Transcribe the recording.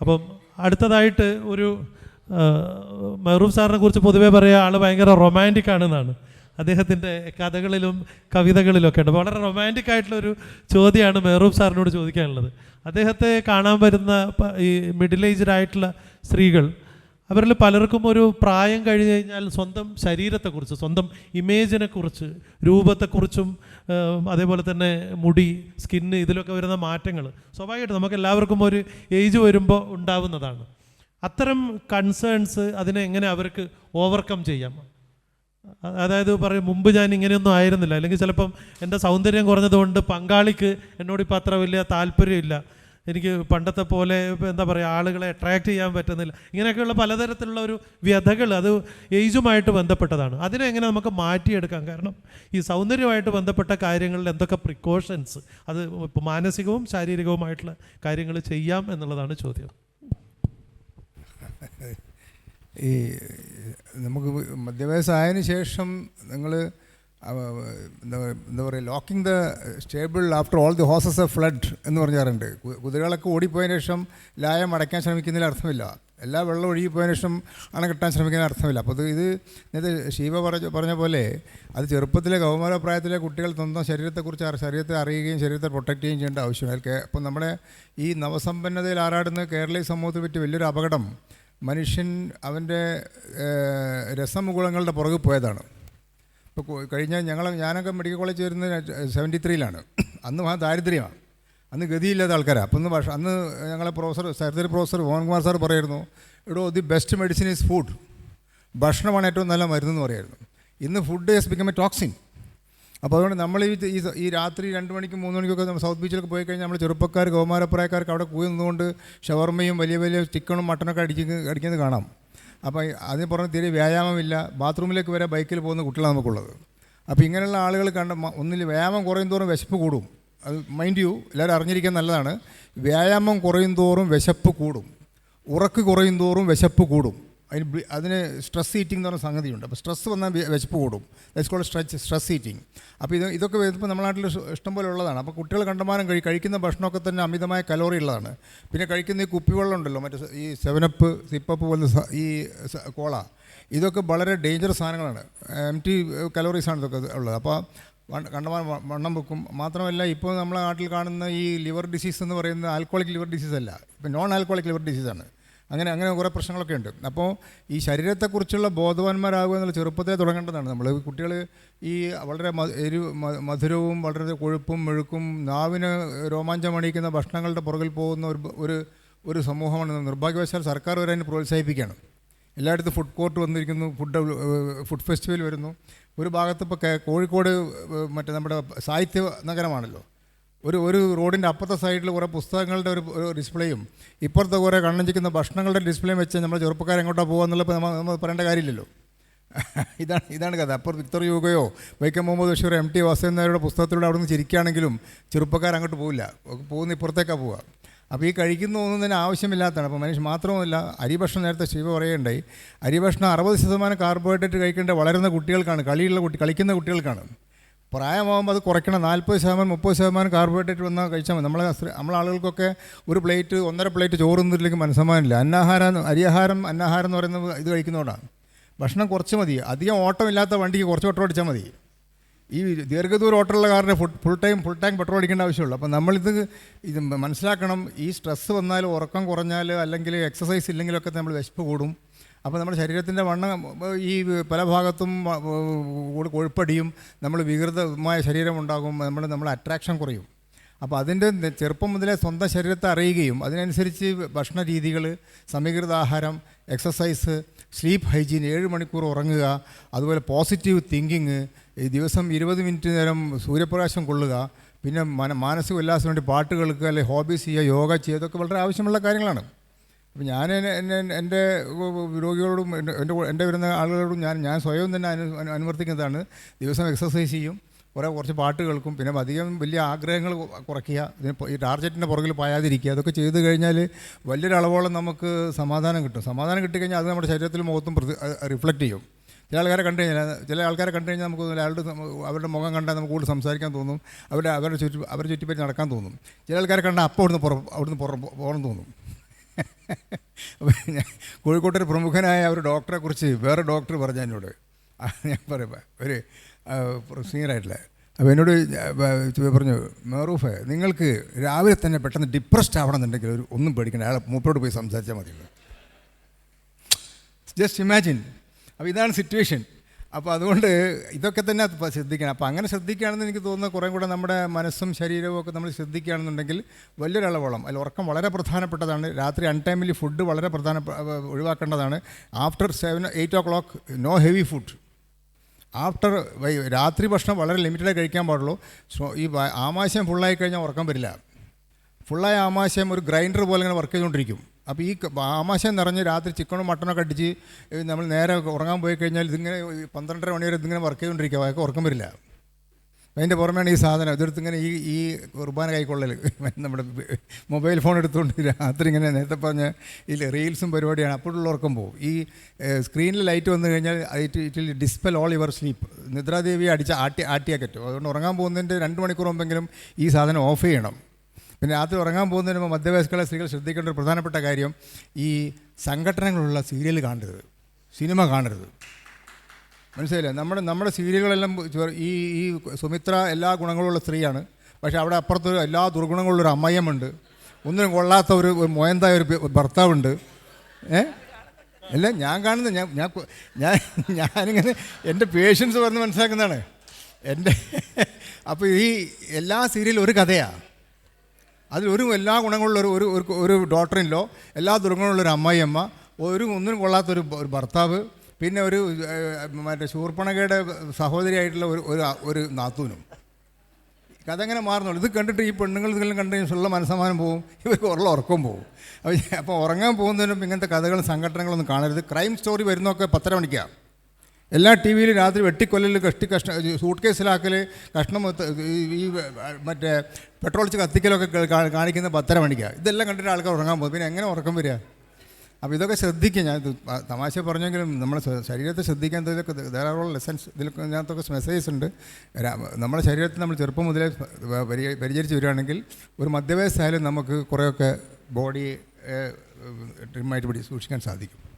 അപ്പം അടുത്തതായിട്ട് ഒരു മെഹ്റൂഫ് സാറിനെ കുറിച്ച് പൊതുവേ പറയുക ആൾ ഭയങ്കര റൊമാന്റിക് ആണെന്നാണ്. അദ്ദേഹത്തിന്റെ കഥകളിലും കവിതകളിലും ഒക്കെ ഉണ്ട്. വളരെ റൊമാന്റിക് ആയിട്ടുള്ള ഒരു ചോദ്യമാണ് മെഹ്റൂഫ് സാറിനോട് ചോദിക്കാനുള്ളത്. അദ്ദേഹത്തെ കാണാൻ വരുന്ന ഈ മിഡിൽ ഏജ്ഡ് ആയിട്ടുള്ള സ്ത്രീകൾ അവരിൽ പലർക്കും ഒരു പ്രായം കഴിഞ്ഞു കഴിഞ്ഞാൽ സ്വന്തം ശരീരത്തെക്കുറിച്ച് സ്വന്തം ഇമേജിനെ കുറിച്ച് രൂപത്തെക്കുറിച്ചും അതേപോലെ തന്നെ മുടി സ്കിന്ന് ഇതിലൊക്കെ വരുന്ന മാറ്റങ്ങൾ സ്വാഭാവികമായിട്ട് നമുക്ക് എല്ലാവർക്കും ഒരു ഏജ് വരുമ്പോൾ ഉണ്ടാവുന്നതാണ്. അത്തരം കൺസേൺസ് അതിനെ എങ്ങനെ അവർക്ക് ഓവർകം ചെയ്യാം? അതായത് പറയും മുമ്പ് ഞാൻ ഇങ്ങനെയൊന്നും ആയിരുന്നില്ല. അല്ലെങ്കിൽ ചിലപ്പം എന്റെ സൗന്ദര്യം കുറഞ്ഞതുകൊണ്ട് പങ്കാളിക്ക് എന്നോട് ഇപ്പം അത്ര വലിയ താല്പര്യമില്ല. എനിക്ക് പണ്ടത്തെ പോലെ എന്താ പറയുക ആളുകളെ അട്രാക്റ്റ് ചെയ്യാൻ പറ്റുന്നില്ല. ഇങ്ങനെയൊക്കെയുള്ള പലതരത്തിലുള്ള ഒരു വ്യഥകൾ അത് ഏജുമായിട്ട് ബന്ധപ്പെട്ടതാണ്. അതിനെ എങ്ങനെ നമുക്ക് മാറ്റിയെടുക്കാം? കാരണം ഈ സൗന്ദര്യമായിട്ട് ബന്ധപ്പെട്ട കാര്യങ്ങളിൽ എന്തൊക്കെ പ്രിക്കോഷൻസ് അത് ഇപ്പോൾ മാനസികവും ശാരീരികവുമായിട്ടുള്ള കാര്യങ്ങൾ ചെയ്യാം എന്നുള്ളതാണ് ചോദ്യം. ഈ നമുക്ക് മധ്യവയസ്സായതിനു ശേഷം നിങ്ങൾ എന്താ പറയുക locking the stable after all the horses a fled എന്ന് പറഞ്ഞാറുണ്ട്. കുതിരകളൊക്കെ ഓടിപ്പോയതിന് ശേഷം ലായം അടയ്ക്കാൻ ശ്രമിക്കുന്നതിൽ അർത്ഥമില്ല. എല്ലാ വെള്ളം ഒഴുകിപ്പോയതിന് ശേഷം അണ കിട്ടാൻ ശ്രമിക്കുന്നതിന് അർത്ഥമില്ല. അപ്പോൾ ഇത് ഇത് ശിവ പറഞ്ഞ പറഞ്ഞ പോലെ അത് ചെറുപ്പത്തിലെ കൗമാര പ്രായത്തിലെ കുട്ടികൾ സ്വന്തം ശരീരത്തെക്കുറിച്ച് ശരീരത്തെ അറിയുകയും ശരീരത്തെ പ്രൊട്ടക്റ്റ് ചെയ്യുകയും ചെയ്യേണ്ട ആവശ്യമാണ് അതിൽ അപ്പം നമ്മുടെ ഈ നവസമ്പന്നതയിൽ ആറാടുന്ന കേരളീയ സമൂഹത്തെ പറ്റി വലിയൊരു അപകടം മനുഷ്യൻ അവന്റെ രസമുകുളങ്ങളുടെ പുറകെ പോയതാണ്. ഇപ്പോൾ കഴിഞ്ഞ ഞങ്ങൾ ഞാനൊക്കെ മെഡിക്കൽ കോളേജ് ചേരുന്നത് സെവന്റി ത്രീയിലാണ് അന്ന് ആ ദാരിദ്ര്യമാണ് അന്ന് ഗതിയില്ലാത്ത ആൾക്കാരാണ് അപ്പം ഭാഷ അന്ന് ഞങ്ങളെ professor surgery professor Mohankumar sir പറയായിരുന്നു ഇവിടെ the best medicine is food ഭക്ഷണമാണ് ഏറ്റവും നല്ല മരുന്നെന്ന് പറയായിരുന്നു. ഇന്ന് food is become a toxin അപ്പോൾ അതുകൊണ്ട് നമ്മൾ ഈ ഈ രാത്രി രണ്ട് മണിക്കും മൂന്ന് മണിക്കൊക്കെ നമ്മൾ സൗത്ത് ബീച്ചിലൊക്കെ പോയി കഴിഞ്ഞാൽ നമ്മൾ ചെറുപ്പക്കാർ കൗമാരപ്രായക്കാർക്ക് അവിടെ കൂടി നിന്നുകൊണ്ട് ഷവർമയും വലിയ വലിയ ചിക്കണും മട്ടനൊക്കെ അടിക്കുന്ന അടിക്കുന്നത് കാണാം. അപ്പോൾ അതിന് പുറമെ തീരെ വ്യായാമമില്ല. ബാത്റൂമിലേക്ക് വരെ ബൈക്കിൽ പോകുന്ന കുട്ടികളാണ് നമുക്കുള്ളത്. അപ്പോൾ ഇങ്ങനെയുള്ള ആളുകൾ കണ്ട ഒന്നിൽ വ്യായാമം കുറയും തോറും വിശപ്പ് കൂടും. അത് മൈൻഡ് യു എല്ലാവരും അറിഞ്ഞിരിക്കാൻ നല്ലതാണ്. വ്യായാമം കുറയും തോറും വിശപ്പ് കൂടും. ഉറക്ക് കുറയും തോറും വിശപ്പ് കൂടും. അതിന് അതിന് സ്ട്രെസ് ഈറ്റിംഗ് എന്ന് പറഞ്ഞ സംഗതിയുണ്ട്. അപ്പോൾ സ്ട്രെസ് വന്നാൽ വിശപ്പ് കൂടും. കോൾഡ് സ്ട്രെച്ച് സ്ട്രെസ് ഈറ്റിംഗ് അപ്പോൾ ഇത് ഇതൊക്കെ വരുമ്പോൾ നമ്മുടെ നാട്ടിൽ ഇഷ്ടംപോലെ ഇഷ്ടം പോലെ ഉള്ളതാണ്. അപ്പോൾ കുട്ടികൾ കണ്ടമാനം കഴി കഴിക്കുന്ന ഭക്ഷണമൊക്കെ തന്നെ അമിതമായ കലോറി ഉള്ളതാണ്. പിന്നെ കഴിക്കുന്ന ഈ കുപ്പിവെള്ളം ഉണ്ടല്ലോ മറ്റേ ഈ സെവനപ്പ് സിപ്പപ്പ് സ- ഈ കോള. ഇതൊക്കെ വളരെ ഡേഞ്ചറസ് സാധനങ്ങളാണ്. എം ടി കലോറീസാണ് ഇതൊക്കെ ഉള്ളത്. അപ്പോൾ കണ്ടമാനം വണ്ണം വെക്കും. മാത്രമല്ല ഇപ്പോൾ നമ്മളെ നാട്ടിൽ കാണുന്ന ഈ ലിവർ ഡിസീസ് എന്ന് പറയുന്നത് ആൽക്കോളിക് ലിവർ ഡിസീസ് അല്ല. ഇപ്പോൾ നോൺ ആൽക്കോളിക് ലിവർ ഡിസീസാണ് അങ്ങനെ അങ്ങനെ കുറേ പ്രശ്നങ്ങളൊക്കെ ഉണ്ട്. അപ്പോൾ ഈ ശരീരത്തെക്കുറിച്ചുള്ള ബോധവാന്മാരാകുക എന്നുള്ള ചെറുപ്പത്തിലേ തുടങ്ങേണ്ടതാണ് നമ്മൾ കുട്ടികൾ ഈ വളരെ എരു മധുരവും വളരെ കൊഴുപ്പും മെഴുക്കും നാവിന് രോമാഞ്ചം അണിയിക്കുന്ന ഭക്ഷണങ്ങളുടെ പുറകിൽ പോകുന്ന ഒരു ഒരു ഒരു സമൂഹമാണ്. നിർഭാഗ്യവശാൽ സർക്കാർ വരെ അതിനെ പ്രോത്സാഹിപ്പിക്കുകയാണ്. എല്ലായിടത്തും ഫുഡ് കോർട്ട് വന്നിരിക്കുന്നു ഫുഡ് ഫുഡ് ഫെസ്റ്റിവൽ വരുന്നു. ഒരു ഭാഗത്ത് ഇപ്പോൾ കോഴിക്കോട് മറ്റേ നമ്മുടെ സാഹിത്യ നഗരമാണല്ലോ. ഒരു ഒരു റോഡിന്റെ അപ്പുറത്തെ സൈഡിൽ കുറേ പുസ്തകങ്ങളുടെ ഒരു ഒരു ഡിസ്പ്ലേയും ഇപ്പുറത്തെ കുറേ കണ്ണഞ്ചിക്കുന്ന ഭക്ഷണങ്ങളുടെ ഡിസ്പ്ലേയും വെച്ച് നമ്മൾ ചെറുപ്പക്കാർ എങ്ങോട്ടാണ് പോകുക നമ്മൾ നമ്മൾ പറയേണ്ട കാര്യമില്ലല്ലോ. ഇതാണ് ഇതാണ് കഥ. അപ്പോൾ വിക്ടർ യുഗയോ വൈക്കം മുഹമ്മദ് ബഷീർ എം ടി വാസുദേവൻ പുസ്തകത്തിലൂടെ അവിടെ നിന്ന് ചിരിക്കുകയാണെങ്കിലും ചെറുപ്പക്കാർ അങ്ങോട്ട് പോവില്ല. പോകുന്ന ഇപ്പുറത്തേക്കാണ് പോവുക. അപ്പോൾ ഈ കഴിക്കുന്ന ഒന്നും ആവശ്യമില്ലാത്തതാണ്. അപ്പോൾ മനുഷ്യൻ മാത്രമല്ല അരിഭക്ഷണം നേരത്തെ ശിവ പറയുകയുണ്ടായി. അരിഭക്ഷണം അറുപത് ശതമാനം കാർബോഹൈഡ്രേറ്റ് കഴിക്കേണ്ട വളരുന്ന കുട്ടികൾക്കാണ് കളിയുള്ള കുട്ടി കളിക്കുന്ന കുട്ടികൾക്കാണ്. പ്രായമാകുമ്പോൾ അത് കുറയ്ക്കണം. നാൽപ്പത് ശതമാനം മുപ്പത് ശതമാനം കാർബോഹൈഡ്രേറ്റ് വന്നാൽ കഴിച്ചാൽ മതി. നമ്മളെ നമ്മളാളുകൾക്കൊക്കെ ഒരു പ്ലേറ്റ് ഒന്നര പ്ലേറ്റ് ചോറ് തിന്നിട്ടില്ലെങ്കിൽ മനസ്സമാനില്ല അന്നാഹാരം അരിയാഹാരം അന്നാഹാരം എന്ന് പറയുന്നത് ഇത് കഴിക്കുന്നതുകൊണ്ടാണ് ഭക്ഷണം കുറച്ച് മതി. അധികം ഓട്ടമില്ലാത്ത വണ്ടിക്ക് കുറച്ച് പെട്രോൾ അടിച്ചാൽ മതി. ഈ ദീർഘദൂര ഓട്ടമുള്ള കാറിന് full full time full tank petrol അടിക്കേണ്ട ആവശ്യമുള്ളൂ. അപ്പോൾ നമ്മളിത് ഇത് മനസ്സിലാക്കണം. ഈ സ്ട്രെസ്സ് വന്നാൽ ഉറക്കം കുറഞ്ഞാൽ അല്ലെങ്കിൽ എക്സസൈസ് ഇല്ലെങ്കിലൊക്കെ നമ്മൾ വിശപ്പ് കൂടും. അപ്പോൾ നമ്മുടെ ശരീരത്തിന്റെ വണ്ണം ഈ പല ഭാഗത്തും കൊഴുപ്പടിയും നമ്മൾ വികൃതമായ ശരീരം ഉണ്ടാകും നമ്മൾ നമ്മുടെ അട്രാക്ഷൻ കുറയും. അപ്പോൾ അതിന്റെ ചെറുപ്പം മുതലേ സ്വന്തം ശരീരത്തെ അറിയുകയും അതിനനുസരിച്ച് ഭക്ഷണ രീതികൾ സമീകൃത ആഹാരം എക്സസൈസ് സ്ലീപ്പ് ഹൈജീൻ ഏഴ് മണിക്കൂർ ഉറങ്ങുക അതുപോലെ പോസിറ്റീവ് തിങ്കിങ് ഈ ദിവസം ഇരുപത് മിനിറ്റ് നേരം സൂര്യപ്രകാശം കൊള്ളുക പിന്നെ മന മാനസിക ഉല്ലാസത്തിന് വേണ്ടി പാട്ട് കേൾക്കുക അല്ലെങ്കിൽ ഹോബീസ് ചെയ്യുക യോഗ ചെയ്യുക ഇതൊക്കെ വളരെ ആവശ്യമുള്ള കാര്യങ്ങളാണ്. അപ്പോൾ ഞാൻ എന്നെ- എന്റെ രോഗികളോടും എന്റെ എന്റെ വരുന്ന ആളുകളോടും ഞാൻ ഞാൻ സ്വയം തന്നെ അനു അനു- അനുവർത്തിക്കുന്നതാണ്. ദിവസം എക്സസൈസ് ചെയ്യും. കുറേ കുറച്ച് പാട്ട് കേൾക്കും. പിന്നെ അധികം വലിയ ആഗ്രഹങ്ങൾ കുറയ്ക്കുക. ഈ ടാർജറ്റിന്റെ പുറകിൽ പായാതിരിക്കുക. അതൊക്കെ ചെയ്തു കഴിഞ്ഞാൽ വലിയൊരളവോളം നമുക്ക് സമാധാനം കിട്ടും. സമാധാനം കിട്ടിക്കഴിഞ്ഞാൽ അത് നമ്മുടെ ശരീരത്തിലും മുഖത്തും റിഫ്ലക്റ്റ് ചെയ്യും. ചില ആൾക്കാരെ കണ്ടു കഴിഞ്ഞാൽ ചില ആൾക്കാരെ കണ്ടു കഴിഞ്ഞാൽ നമുക്ക് അയാളുടെ അവരുടെ മുഖം കണ്ടാൽ നമുക്ക് കൂടുതൽ സംസാരിക്കാൻ തോന്നും. അവരുടെ അവരുടെ ചുറ്റി അവരുടെ ചുറ്റിപ്പറ്റി നടക്കാൻ തോന്നും. ചില ആൾക്കാരെ കണ്ടാൽ അപ്പോൾ അവിടുന്ന് പുറ അവിടുന്ന് പുറം പോകണം തോന്നും. അപ്പോൾ ഞാൻ കോഴിക്കോട്ടെ പ്രമുഖനായ ഒരു ഡോക്ടറെ കുറിച്ച് വേറെ ഡോക്ടർ പറഞ്ഞു എന്നോട്. ഞാൻ പറയാം ഒരു സീനിയറായിട്ടില്ല അപ്പോൾ എന്നോട് പറഞ്ഞു മെറൂഫ് നിങ്ങൾക്ക് രാവിലെ തന്നെ പെട്ടെന്ന് ഡിപ്രസ്ഡ് ആവണമെന്നുണ്ടെങ്കിൽ ഒരു ഒന്നും പേടിക്കണ്ട. അയാളെ മൂപ്പരോട് പോയി സംസാരിച്ചാൽ മതി ജസ്റ്റ് ഇമാജിൻ അപ്പോൾ ഇതാണ് സിറ്റുവേഷൻ അപ്പോൾ അതുകൊണ്ട് ഇതൊക്കെ തന്നെ ശ്രദ്ധിക്കണം. അപ്പോൾ അങ്ങനെ ശ്രദ്ധിക്കുകയാണെന്ന് എനിക്ക് തോന്നുന്നത് കുറേ കൂടെ നമ്മുടെ മനസ്സും ശരീരവും ഒക്കെ നമ്മൾ ശ്രദ്ധിക്കുകയാണെന്നുണ്ടെങ്കിൽ വലിയൊരളവോളം അതിൽ ഉറക്കം വളരെ പ്രധാനപ്പെട്ടതാണ്. രാത്രി അൺടൈമിലി ഫുഡ് വളരെ പ്രധാന ഒഴിവാക്കേണ്ടതാണ്. After seven eight o'clock no heavy food after രാത്രി ഭക്ഷണം വളരെ ലിമിറ്റഡായി കഴിക്കാൻ പാടുള്ളൂ. സോ ഈ ആമാശയം ഫുള്ളായി കഴിഞ്ഞാൽ ഉറക്കം വരില്ല. ഫുള്ളായ ആമാശയം ഒരു ഗ്രൈൻഡർ പോലെ ഇങ്ങനെ വർക്ക് ചെയ്തുകൊണ്ടിരിക്കും. അപ്പോൾ ഈ ആമാശയം നിറഞ്ഞ് രാത്രി ചിക്കനും മട്ടനൊക്കെ അടിച്ച് നമ്മൾ നേരെ ഉറങ്ങാൻ പോയി കഴിഞ്ഞാൽ ഇതിങ്ങനെ പന്ത്രണ്ടര മണി വരെ ഇതിങ്ങനെ വർക്ക് ചെയ്തുകൊണ്ടിരിക്കുക അതൊക്കെ ഉറക്കം വരില്ല. അതിന്റെ പുറമെയാണ് ഈ സാധനം. ഇതെടുത്ത് ഇങ്ങനെ ഈ ഈ കുർബാന കൈക്കൊള്ളൽ നമ്മുടെ മൊബൈൽ ഫോൺ എടുത്തുകൊണ്ട് രാത്രി ഇങ്ങനെ നേരത്തെ പറഞ്ഞ ഈ റീൽസും പരിപാടിയാണ്. അപ്പോഴുള്ള ഉറക്കം പോകും ഈ സ്ക്രീനിൽ ലൈറ്റ് വന്നു കഴിഞ്ഞാൽ it it dispel all your sleep നിദ്രാദേവിയെ അടിച്ച ആട്ടി ആട്ടിയാക്കറ്റും അതുകൊണ്ട് ഉറങ്ങാൻ പോകുന്നതിന്റെ രണ്ട് മണിക്കൂർ മുമ്പെങ്കിലും ഈ സാധനം ഓഫ് ചെയ്യണം. പിന്നെ രാത്രി ഉറങ്ങാൻ പോകുന്നതിന് മുമ്പ് മധ്യവയസ്കളെ സ്ത്രീകൾ ശ്രദ്ധിക്കേണ്ട ഒരു പ്രധാനപ്പെട്ട കാര്യം ഈ സംഘടനകളുള്ള സീരിയൽ കാണരുത്. സിനിമ കാണരുത്. മനസ്സിലായില്ലേ? നമ്മുടെ നമ്മുടെ സീരിയലുകളെല്ലാം ഈ ഈ സുമിത്ര എല്ലാ ഗുണങ്ങളുള്ള സ്ത്രീയാണ്. പക്ഷേ അവിടെ അപ്പുറത്ത് എല്ലാ ദുർഗുണങ്ങളുള്ള ഒരു അമ്മയമുണ്ട് ഒന്നിനും കൊള്ളാത്ത ഒരു മോയന്തായ ഒരു ഭർത്താവുണ്ട്. ഏ? അല്ല ഞാൻ കാണുന്ന ഞാൻ ഞാൻ ഞാൻ ഞാനിങ്ങനെ എന്റെ പേഷ്യൻസ് പറഞ്ഞ് മനസ്സിലാക്കുന്നതാണ്. എന്റെ അപ്പോൾ ഈ എല്ലാ സീരിയലും ഒരു കഥയാണ് അതിലൊരു എല്ലാ ഗുണങ്ങളുള്ള ഒരു ഒരു ഒരു- ഡോക്ടറിനിലോ എല്ലാ ദുർഗങ്ങളുള്ള ഒരു അമ്മായിയമ്മ ഒരു ഒന്നിനും കൊള്ളാത്തൊരു ഒരു ഭർത്താവ് പിന്നെ ഒരു മറ്റേ ശൂർപ്പണകയുടെ സഹോദരിയായിട്ടുള്ള ഒരു ഒരു ഒരു നാത്തൂനും. കഥങ്ങനെ മാറുന്നുള്ളൂ. ഇത് കണ്ടിട്ട് ഈ പെണ്ണുങ്ങൾ ഇതെല്ലാം കണ്ടു കഴിഞ്ഞാൽ മനസ്സമാനം പോകും ഇവർക്ക് ഉള്ള ഉറക്കം പോകും അപ്പോൾ അപ്പോൾ ഉറങ്ങാൻ പോകുന്നതിനും ഇങ്ങനത്തെ കഥകളും സംഘടനകളൊന്നും കാണരുത്. ക്രൈം സ്റ്റോറി വരുന്നൊക്കെ പത്തര മണിക്കാണ് എല്ലാ ടി വിയിലും രാത്രി വെട്ടിക്കൊല്ലൽ കഷ്ടി കഷ്ണ സൂട്ട് കേസിലാക്കൽ കഷ്ണം ഈ- മറ്റേ പെട്രോൾ വെച്ച് കത്തിക്കലൊക്കെ കാണിക്കുന്ന പത്തര മണിക്കാണ് ഇതെല്ലാം കണ്ടിട്ട് ആൾക്കാർ ഉറങ്ങാൻ പോകും. പിന്നെ എങ്ങനെ ഉറക്കം വരിക അപ്പോൾ ഇതൊക്കെ ശ്രദ്ധിക്കുക ഞാൻ. തമാശ പറഞ്ഞെങ്കിലും നമ്മുടെ ശരീരത്തെ ശ്രദ്ധിക്കാൻ ഇതൊക്കെ ധാരാളം ലെസൺസ്. ഇതിലൊക്കെ ഇതിനകത്തൊക്കെ മെസ്സേജസ് ഉണ്ട്. നമ്മുടെ ശരീരത്തിൽ നമ്മൾ ചെറുപ്പം മുതലേ പരിചരിച്ച് വരികയാണെങ്കിൽ ഒരു മധ്യവയസ്സായാലും നമുക്ക് കുറേയൊക്കെ ബോഡി ട്രിമ്മായിട്ട് പിടി സൂക്ഷിക്കാൻ സാധിക്കും.